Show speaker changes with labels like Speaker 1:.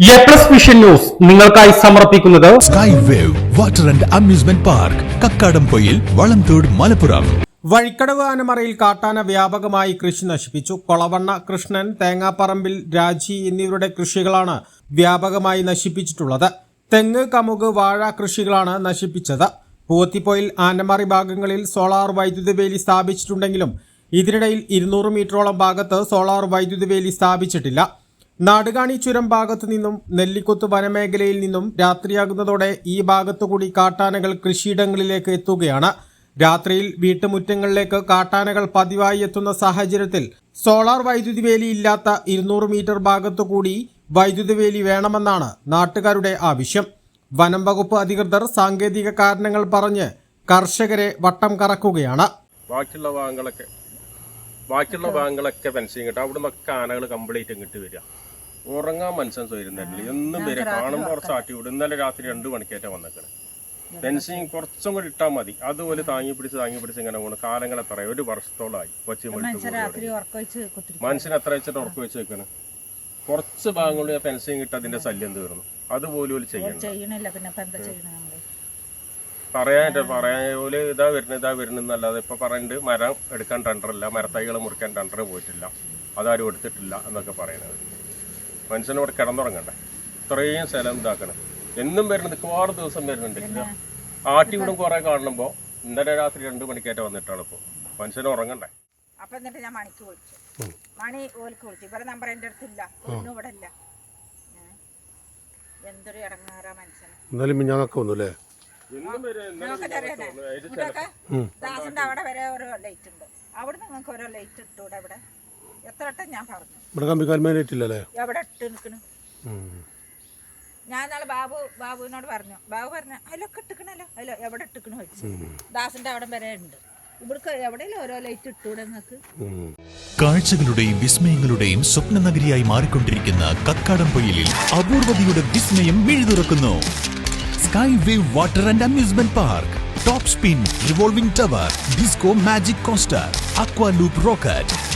Speaker 1: A plus vision news നിങ്ങൾക്കായി സമർപ്പിക്കുന്നത്
Speaker 2: sky wave water and amusement park Kakkadampoyil Valamthode Malappuram
Speaker 3: Vazhikkadavu ആനമറയിൽ കാട്ടാന വ്യാപകമായി കൃഷി നശിപ്പിച്ചു. കൊളവണ്ണ കൃഷ്ണൻ തേങ്ങാപ്പറമ്പിൽ രാജി എന്നിവരുടെ കൃഷികളാണ് വ്യാപകമായി നശിപ്പിച്ചിട്ടുള്ളത്. തെങ്ങ് കമുക് വാഴ കൃഷികളാണ് നശിപ്പിച്ചത്. പൂവത്തിപ്പോയിൽ ആനമറി ഭാഗങ്ങളിൽ സോളാർ വൈദ്യുതി വേലി സ്ഥാപിച്ചിട്ടുണ്ടെങ്കിലും ഇതിനിടയിൽ ഇരുന്നൂറ് മീറ്ററോളം ഭാഗത്ത് സോളാർ വൈദ്യുതി വേലി സ്ഥാപിച്ചിട്ടില്ല. നാടുകാണി ചുരം ഭാഗത്തു നിന്നും നെല്ലിക്കുത്ത് വനമേഖലയിൽ നിന്നും രാത്രിയാകുന്നതോടെ ഈ ഭാഗത്തുകൂടി കാട്ടാനകൾ കൃഷിയിടങ്ങളിലേക്ക് എത്തുകയാണ്. രാത്രിയിൽ വീട്ടുമുറ്റങ്ങളിലേക്ക് കാട്ടാനകൾ പതിവായി എത്തുന്ന സാഹചര്യത്തിൽ സോളാർ വൈദ്യുതി വേലി ഇല്ലാത്ത ഇരുന്നൂറ് മീറ്റർ ഭാഗത്തുകൂടി വൈദ്യുതി വേലി വേണമെന്നാണ് നാട്ടുകാരുടെ ആവശ്യം. വനം വകുപ്പ് അധികൃതർ സാങ്കേതിക കാരണങ്ങൾ പറഞ്ഞ് കർഷകരെ വട്ടം കറക്കുകയാണ്.
Speaker 4: ബാക്കിയുള്ള ഭാഗങ്ങളൊക്കെ ബാക്കിയുള്ള ഭാഗങ്ങളൊക്കെ ഫെൻസിങ് കിട്ടും അവിടെ നിന്നൊക്കെ ആനകൾ കംപ്ലീറ്റ് ഇങ്ങോട്ട് വരിക. ഉറങ്ങാൻ മനുഷ്യൻ സ്വയം തരില്ല എന്നും വരെ കാണുമ്പോൾ കുറച്ച് ആട്ടി വിടും. ഇന്നലെ രാത്രി രണ്ട് മണിക്കേറ്റാ വന്നേക്കണേ. ഫെൻസിങ് കുറച്ചും കൂടി ഇട്ടാൽ മതി. അതുപോലെ താങ്ങി പിടിച്ച് താങ്ങി പിടിച്ച് ഇങ്ങനെ പോകണം കാലങ്ങളെ എത്ര? ഒരു വർഷത്തോളമായി കൊച്ചി
Speaker 5: മനുഷ്യൻ
Speaker 4: എത്ര വെച്ചിട്ട് ഉറക്കം വെച്ച് വെക്കണം? കുറച്ച് ഭാഗങ്ങളിൽ ഫെൻസിങ് ഇട്ട് അതിന്റെ ശല്യം തീർന്നു. അതുപോലെ ചെയ്യണം പറയാനായിട്ട് പറയാൻ പോലെ ഇതാ വരുന്നത് ഇതാ വരുന്നല്ലാതെ ഇപ്പൊ പറയുന്നുണ്ട് മരം എടുക്കാൻ ടെൻഡറില്ല മരത്തൈകൾ മുറിക്കാൻ ടണ്ടർ പോയിട്ടില്ല. അതാരും എടുത്തിട്ടില്ല എന്നൊക്കെ പറയുന്നത് മനുഷ്യന് ഇവിടെ കിടന്നുറങ്ങണ്ടേ? ഇത്രയും സ്ഥലം ഇതാക്കണം. എന്നും വരുന്നത് മിക്കവാറും ദിവസം വരുന്നുണ്ട്. ആട്ടി വിടും കുറെ കാണുമ്പോൾ ഇന്നലെ രാത്രി രണ്ട് മണിക്കേറ്റ വന്നിട്ടാണ് ഇപ്പോൾ മനുഷ്യന് ഉറങ്ങണ്ടേ?
Speaker 5: അപ്പൊ എന്നിട്ട് ഞാൻ മണിക്ക് വിളിച്ചു. മണി ഓൽക്ക് വിളിച്ചു. ഇവരെ നമ്പർ എന്റെ അടുത്തില്ല. ഒന്നും ഇവിടെ ഇല്ല? എന്തൊരു ഇടങ്ങാറാ മനുഷ്യന്.
Speaker 6: എന്നാലും മിഞ്ഞാന്നൊക്കെ
Speaker 5: ഇവിടെയൊക്കെ ദാസിന്റെ അവിടെ വരെ ഒരു ലൈറ്റ് ഉണ്ട്. അവിടെ നിങ്ങൾക്ക് ഓരോ ലൈറ്റ് ഇട്ടൂടെ ഇവിടെ? എത്ര വട്ടം ഞാൻ പറഞ്ഞു.
Speaker 6: ഇവിടെ കമ്പിക്കാൽമേലേറ്റില്ലല്ലേ?
Speaker 5: എവിടെ ഇട്ട് നിൽക്കണു ഞാൻ നാളെ ബാബു ബാബുവിനോട് പറഞ്ഞു. ബാബു പറഞ്ഞു അതിലൊക്കെ ഇട്ടിക്കണല്ലോ. അതിലോ എവിടെ ഇട്ടിക്കണു വെച്ചു ദാസിന്റെ അവിടെ വരെ ഉണ്ട്. ഇവിടേക്ക് എവിടെയെങ്കിലും ഓരോ ലൈറ്റ് ഇട്ടൂടെ നിങ്ങൾക്ക്
Speaker 2: കാഴ്ചകളുടെയും വിസ്മയങ്ങളുടെയും സ്വപ്ന നഗരിയായി മാറിക്കൊണ്ടിരിക്കുന്ന കക്കാടംപൊയിലിൽ അപൂർവതയുടെ വിസ്മയം മിഴുതുറക്കുന്നു. Sky wave water and amusement park top spin revolving tower disco magic coaster aqua loop rocket